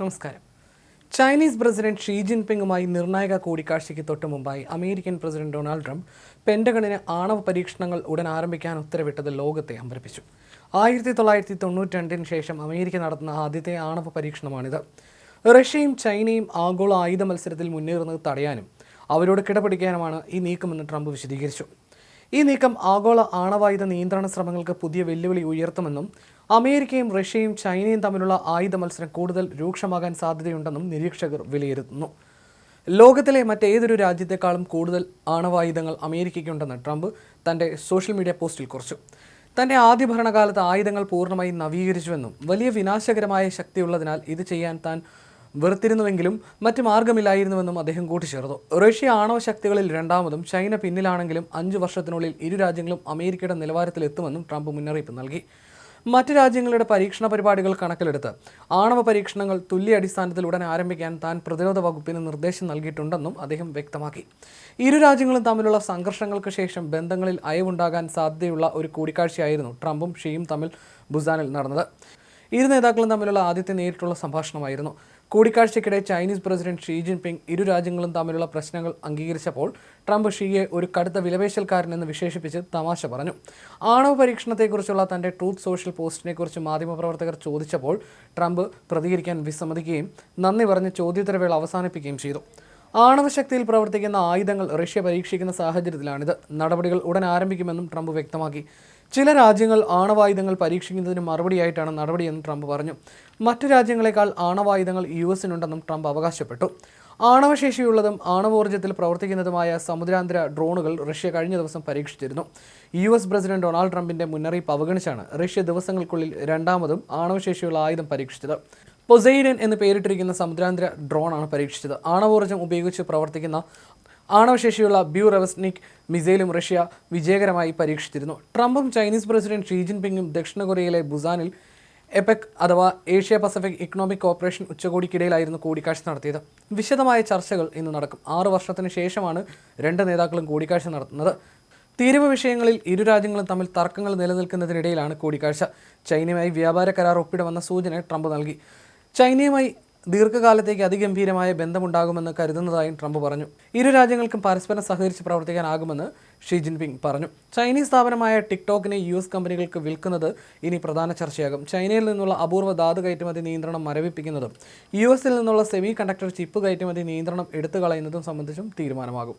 നമസ്കാരം. Chinese president she ജിൻപിങ്ങുമായി നിർണായക കൂടിക്കാഴ്ചയ്ക്ക് തൊട്ടു മുമ്പായി അമേരിക്കൻ പ്രസിഡന്റ് ഡൊണാൾഡ് ട്രംപ് പെൻഡഗണിന് ആണവ പരീക്ഷണങ്ങൾ ഉടൻ ആരംഭിക്കാൻ ഉത്തരവിട്ടത് ലോകത്തെ അമ്പരപ്പിച്ചു. ആയിരത്തി തൊള്ളായിരത്തി തൊണ്ണൂറ്റി രണ്ടിന് ശേഷം അമേരിക്ക നടത്തുന്ന ആദ്യത്തെ ആണവ പരീക്ഷണമാണിത്. റഷ്യയും ചൈനയും ആഗോള ആയുധ മത്സരത്തിൽ മുന്നേറുന്നത് തടയാനും അവരോട് കിടപിടിക്കാനുമാണ് ഈ നീക്കമെന്ന് ട്രംപ് വിശദീകരിച്ചു. ഈ നീക്കം ആഗോള ആണവായുധ നിയന്ത്രണ ശ്രമങ്ങൾക്ക് പുതിയ വെല്ലുവിളി ഉയർത്തുമെന്നും അമേരിക്കയും റഷ്യയും ചൈനയും തമ്മിലുള്ള ആയുധ മത്സരം കൂടുതൽ രൂക്ഷമാകാൻ സാധ്യതയുണ്ടെന്നും നിരീക്ഷകർ വിലയിരുത്തുന്നു. ലോകത്തിലെ മറ്റേതൊരു രാജ്യത്തെക്കാളും കൂടുതൽ ആണവായുധങ്ങൾ അമേരിക്കയ്ക്കുണ്ടെന്ന് ട്രംപ് തന്റെ സോഷ്യൽ മീഡിയ പോസ്റ്റിൽ കുറിച്ചു. തന്റെ ആദ്യ ഭരണകാലത്ത് ആയുധങ്ങൾ പൂർണമായും നവീകരിച്ചുവെന്നും വലിയ വിനാശകരമായ ശക്തിയുള്ളതിനാൽ ഇത് ചെയ്യാൻ താൻ വെറുത്തിരുന്നുവെങ്കിലും മറ്റ് മാർഗമില്ലായിരുന്നുവെന്നും അദ്ദേഹം കൂട്ടിച്ചേർത്തു. റഷ്യ ആണവ ശക്തികളിൽ രണ്ടാമതും ചൈന പിന്നിലാണെങ്കിലും അഞ്ചു വർഷത്തിനുള്ളിൽ ഇരു രാജ്യങ്ങളും അമേരിക്കയുടെ നിലവാരത്തിലെത്തുമെന്നും ട്രംപ് മുന്നറിയിപ്പ് നൽകി. മറ്റ് രാജ്യങ്ങളുടെ പരീക്ഷണ പരിപാടികൾ കണക്കിലെടുത്ത് ആണവ പരീക്ഷണങ്ങൾ തുല്യ അടിസ്ഥാനത്തിൽ ഉടൻ ആരംഭിക്കാൻ താൻ പ്രതിരോധ വകുപ്പിന് നിർദ്ദേശം നൽകിയിട്ടുണ്ടെന്നും അദ്ദേഹം വ്യക്തമാക്കി. ഇരു രാജ്യങ്ങളും തമ്മിലുള്ള സംഘർഷങ്ങൾക്ക് ശേഷം ബന്ധങ്ങളിൽ അയവുണ്ടാകാൻ സാധ്യതയുള്ള ഒരു കൂടിക്കാഴ്ചയായിരുന്നു ട്രംപും ഷീയും തമ്മിൽ ബുസാനിൽ നടന്നത്. ഇരു നേതാക്കളും തമ്മിലുള്ള ആദ്യത്തെ നേരിട്ടുള്ള സംഭാഷണമായിരുന്നു. കൂടിക്കാഴ്ചയ്ക്കിടെ ചൈനീസ് പ്രസിഡന്റ് ഷീ ജിൻപിങ് ഇരു രാജ്യങ്ങളും തമ്മിലുള്ള പ്രശ്നങ്ങൾ അംഗീകരിച്ചപ്പോൾ ട്രംപ് ഷീയെ ഒരു കടുത്ത വിലപേശൽക്കാരനെന്ന് വിശേഷിപ്പിച്ച് തമാശ പറഞ്ഞു. ആണവ പരീക്ഷണത്തെക്കുറിച്ചുള്ള തന്റെ ട്രൂത്ത് സോഷ്യൽ പോസ്റ്റിനെക്കുറിച്ച് മാധ്യമപ്രവർത്തകർ ചോദിച്ചപ്പോൾ ട്രംപ് പ്രതികരിക്കാൻ വിസമ്മതിക്കുകയും നന്ദി പറഞ്ഞ് ചോദ്യോത്തരവേള അവസാനിപ്പിക്കുകയും ചെയ്തു. ആണവശക്തിയിൽ പ്രവർത്തിക്കുന്ന ആയുധങ്ങൾ റഷ്യ പരീക്ഷിക്കുന്ന സാഹചര്യത്തിലാണിത്. നടപടികൾ ഉടൻ ആരംഭിക്കുമെന്നും ട്രംപ് വ്യക്തമാക്കി. ചില രാജ്യങ്ങൾ ആണവായുധങ്ങൾ പരീക്ഷിക്കുന്നതിന് മറുപടിയായിട്ടാണ് നടപടിയെന്ന് ട്രംപ് പറഞ്ഞു. മറ്റു രാജ്യങ്ങളെക്കാൾ ആണവായുധങ്ങൾ യു എസിനുണ്ടെന്നും ട്രംപ് അവകാശപ്പെട്ടു. ആണവശേഷിയുള്ളതും ആണവോർജത്തിൽ പ്രവർത്തിക്കുന്നതുമായ സമുദ്രാന്തര ഡ്രോണുകൾ റഷ്യ കഴിഞ്ഞ ദിവസം പരീക്ഷിച്ചിരുന്നു. യു എസ് പ്രസിഡന്റ് ഡൊണാൾഡ് ട്രംപിന്റെ മുന്നറിയിപ്പ് അവഗണിച്ചാണ് റഷ്യ ദിവസങ്ങൾക്കുള്ളിൽ രണ്ടാമതും ആണവശേഷിയുള്ള ആയുധം പരീക്ഷിച്ചത്. പൊസൈഡൻ എന്ന് പേരിട്ടിരിക്കുന്ന സമുദ്രാന്തര ഡ്രോണാണ് പരീക്ഷിച്ചത്. ആണവോർജം ഉപയോഗിച്ച് പ്രവർത്തിക്കുന്ന ആണവശേഷിയുള്ള ബ്യൂ റെവസ്നിക് മിസൈലും റഷ്യ വിജയകരമായി പരീക്ഷിച്ചിരുന്നു. ട്രംപും ചൈനീസ് പ്രസിഡന്റ് ഷീ ജിൻപിങ്ങും ദക്ഷിണ കൊറിയയിലെ ബുസാനിൽ എപെക് അഥവാ ഏഷ്യ പസഫിക് ഇക്കണോമിക് കോർപ്പറേഷൻ ഉച്ചകോടിക്കിടയിലായിരുന്നു കൂടിക്കാഴ്ച നടത്തിയത്. വിശദമായ ചർച്ചകൾ ഇന്ന് നടക്കും. ആറ് വർഷത്തിന് ശേഷമാണ് രണ്ട് നേതാക്കളും കൂടിക്കാഴ്ച നടത്തുന്നത്. തീരുവ വിഷയങ്ങളിൽ ഇരു രാജ്യങ്ങളും തമ്മിൽ തർക്കങ്ങൾ നിലനിൽക്കുന്നതിനിടയിലാണ് കൂടിക്കാഴ്ച. ചൈനയുമായി വ്യാപാര കരാർ ഒപ്പിടുമെന്ന സൂചന ട്രംപ് നൽകി. ചൈനയുമായി ദീർഘകാലത്തേക്ക് അതിഗംഭീരമായ ബന്ധമുണ്ടാകുമെന്ന് കരുതുന്നതായും ട്രംപ് പറഞ്ഞു. ഇരു രാജ്യങ്ങൾക്കും പരസ്പരം സഹകരിച്ച് പ്രവർത്തിക്കാനാകുമെന്ന് ഷീ ജിൻപിങ് പറഞ്ഞു. ചൈനീസ് സ്ഥാപനമായ ടിക്ടോക്കിനെ യു എസ് കമ്പനികൾക്ക് വിൽക്കുന്നത് ഇനി പ്രധാന ചർച്ചയാകും. ചൈനയിൽ നിന്നുള്ള അപൂർവ ധാതു കയറ്റുമതി നിയന്ത്രണം മരവിപ്പിക്കുന്നതും യു എസിൽ നിന്നുള്ള സെമി കണ്ടക്ടർ ചിപ്പ് കയറ്റുമതി നിയന്ത്രണം എടുത്തു കളയുന്നതും സംബന്ധിച്ചും തീരുമാനമാകും.